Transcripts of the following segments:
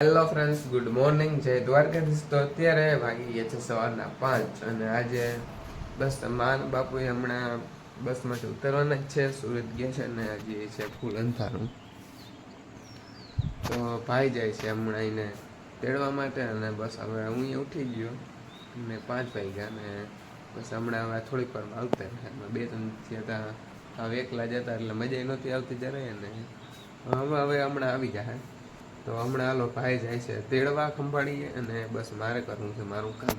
Hello friends good morning જય દ્વારકાધીશ. તો અત્યારે વાગી ગયા છે સવારના પાંચ અને આજે બસ માન બાપુએ હમણાં બસમાંથી ઉતરવાના જ છે. સુરત ગયા છે અને હજી છે ફૂલ અંધારું. તો ભાઈ જાય છે હમણાં એને તેડવા માટે અને બસ હવે હું ઉઠી ગયો. ને પાંચ વાગ્યા ને બસ હમણાં હવે થોડીક વાર આવતા રહે એમાં બે ત્રણ હતા. હવે એકલા જતા એટલે મજા નહોતી આવતી જરાય અને હવે હવે હમણાં આવી જાય તો હમણાં હાલો ભાઈ જાય છે તેડવા ખંભાળીએ અને બસ મારે કરવું છે મારું કામ.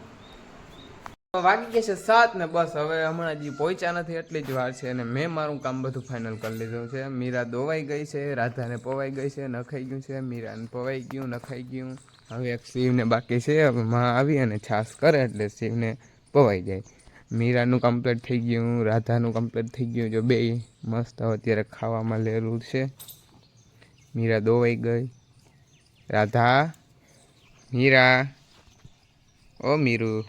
વાગી ગયા છે સાત ને બસ, હવે હમણાં જે પહોંચ્યા નથી, એટલી જ વાર છે અને મેં મારું કામ બધું ફાઇનલ કરી લીધું છે. મીરા દોવાઈ ગઈ છે, રાધાને પવાઈ ગઈ છે, નખાઈ ગયું છે, મીરાને પવાઈ ગયું, નખાઈ ગયું. હવે એક શિવને બાકી છે, હવે માં આવી અને છાસ કરે એટલે શિવને પવાઈ જાય. મીરાનું કમ્પ્લીટ થઈ ગયું, રાધાનું કમ્પ્લીટ થઈ ગયું. જો બે મસ્ત અત્યારે ખાવામાં લેલું છે. મીરા દોવાઈ ગઈ. રાધા, મીરા, ઓ મીરુ.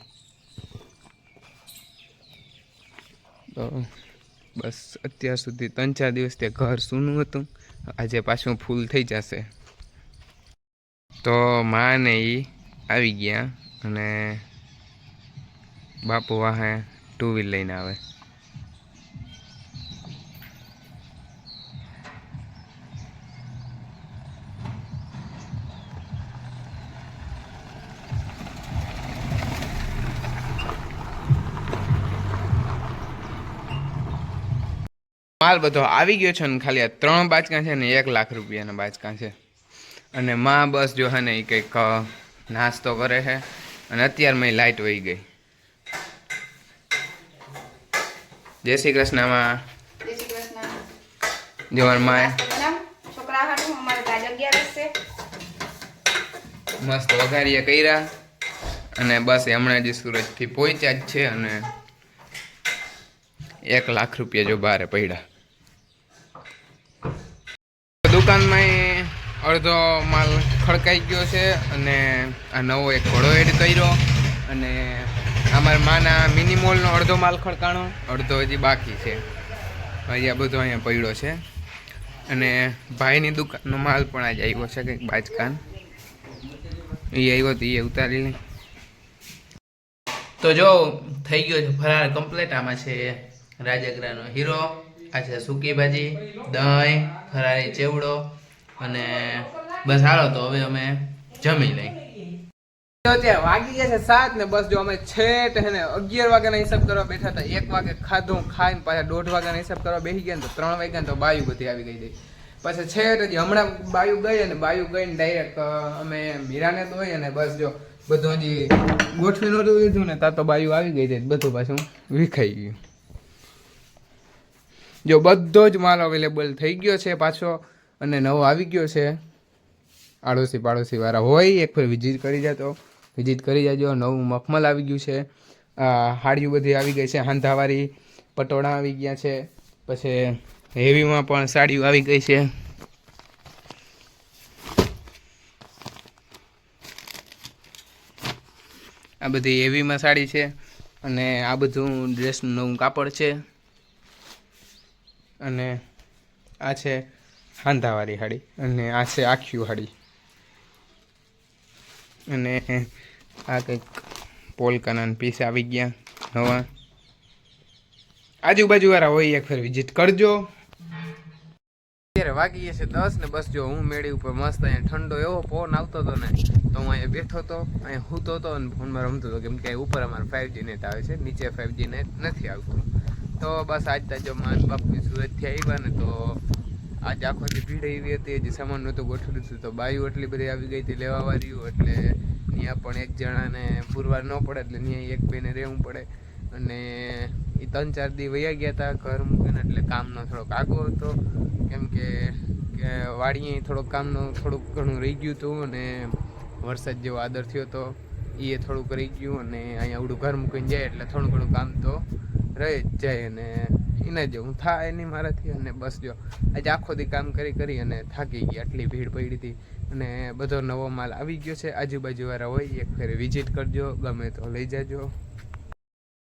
તો બસ અત્યાર સુધી ત્રણ ચાર દિવસ તે ઘર સૂનું હતું. આજે પાછું ફૂલ થઈ જશે. તો માને એ આવી ગયા અને બાપુ વાહે ટુ વ્હીલ લઈને આવે. માલ બધો આવી ગયો છે ને ખાલી આ ત્રણ બાચકા છે ને એક લાખ રૂપિયાના બાચકા છે. અને માં બસ જો હે ને એ કંઈક નાસ્તો કરે છે. અને અત્યારમાં લાઇટ વહી ગઈ. જય શ્રી કૃષ્ણમાં જવાર માએ છે. મસ્ત વઘારીએ કર્યા. અને બસ હમણાં જે સુરતથી પહોંચ્યા જ છે અને એક લાખ રૂપિયા જો બારે પડ્યા. દુકાનમાં અડધો માલ ખડકાઈ ગયો છે અને આ નવો એક ઘોડો એડ કર્યો અને અમારા માના મિની મોલનો અડધો માલ ખડકાણો, અડધો હજી બાકી છે. હજી આ બધો અહીંયા પડ્યો છે. અને ભાઈની દુકાનનો માલ પણ આજે આવ્યો છે કંઈક બાજકાન. એ આવ્યો તો એ ઉતારી લે. તો જો, થઈ ગયો છે ફરાર કમ્પ્લેટ આમાં છે રાજાગ્રાનો હીરો આ છે સૂકી ભાજી, દહીં ફરારી ચેવડો અને બસ હાલો તો હવે અમે જમી લઈ વાગી ગયા છે સાત ને બસ જો અમે છેટ હે ને અગિયાર વાગ્યાના હિસાબ કરવા બેઠા હતા. એક વાગે ખાધું, ખાઈને પાછા દોઢ વાગ્યાના હિસાબ કરવા બેસી ગયા ને તો ત્રણ વાગ્યા તો બાયું બધી આવી ગઈ હતી. પછી છેટ હજી હમણાં બાયું ગઈ અને બાયું ગઈને ડાયરેક્ટ અમે મીરાને દોઈ અને બસ જો બધું હજી ગોઠવી નહોતું લીધું ને ત્યાં તો બાયુ આવી ગઈ હતી બધું પાછું વિખાઈ ગયું. જો બધો જ માલ અવેલેબલ થઈ ગયો છે પાછો અને નવો આવી ગયો છે. આડોશી પાડોશી વાળા હોય, એક ફેર વિઝિટ કરી જતો વિઝિટ કરી જાજો, નવું મખમલ આવી ગયું છે. આ હાડીઓ બધી આવી ગઈ છે, હાંધાવાળી પટોળા આવી ગયા છે. પછી હેવીમાં પણ સાડીઓ આવી ગઈ છે. આ બધી હેવીમાં સાડી છે અને આ બધું ડ્રેસનું નવું કાપડ છે. અને આ છે હાંધાવાળી હાડી અને આ છે આખી હાડી. અને આ કંઈક પોલકાના પીસ આવી ગયા નવા. આજુબાજુવાળા હોય એક ફેર વિઝિટ કરજો. અત્યારે વાગી છે દસ ને બસ જો હું મેળી ઉપર મસ્ત અહીંયા ઠંડો એવો ફોન આવતો હતો ને, તો હું અહીંયા બેઠો હતો, અહીંયા સૂતો હતો અને ફોનમાં રમતો હતો, કેમ કે ઉપર અમારે ફાઇવજી નેટ આવે છે, નીચે ફાઇવજી નેટ નથી આવતું. તો બસ આજ તાજો માન બાપુ સુરતથી આવ્યા ને તો આજ આખો જે ભીડ એવી હતી જે સામાન નહોતું ગોઠવ્યું હતું તો બાયું એટલી બધી આવી ગઈ હતી લેવા વાળ્યું એટલે ત્યાં પણ એક જણાને પુરવાર ન પડે, એટલે ત્યાં એક બેને રહેવું પડે. અને એ ત્રણ ચાર દી વયા ગયા હતા ઘર મૂકીને, એટલે કામનો થોડોક આગો હતો. કેમ કે વાડીએ થોડોક કામનું, થોડુંક ઘણું રહી ગયું હતું અને વરસાદ જેવો આદર થયો હતો એ થોડુંક રહી ગયું અને અહીંયા આવડું ઘર મૂકીને જાય, એટલે થોડું ઘણું કામ તો રહી જ જાય અને એના જેવું થાય નહીં મારાથી અને બસ જો, આજે આખો દી કામ કરી કરી અને થાકી ગઈ, આટલી ભીડ પડી હતી. અને બધો નવો માલ આવી ગયો છે, આજુબાજુવાળા હોય, એક ફેર વિઝિટ કરજો, ગમે તો લઈ જાજો.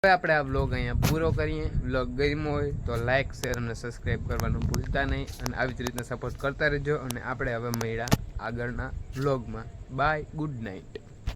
હવે આપણે આ વ્લોગ અહીંયા પૂરો કરીએ. વ્લોગ ગમ્યો હોય તો લાઇક શેર અને સબસ્ક્રાઈબ કરવાનું ભૂલતા નહીં. અને આવી જ રીતના સપોર્ટ કરતા રહેજો. અને આપણે હવે મળ્યા આગળના વ્લોગમાં બાય ગુડ નાઇટ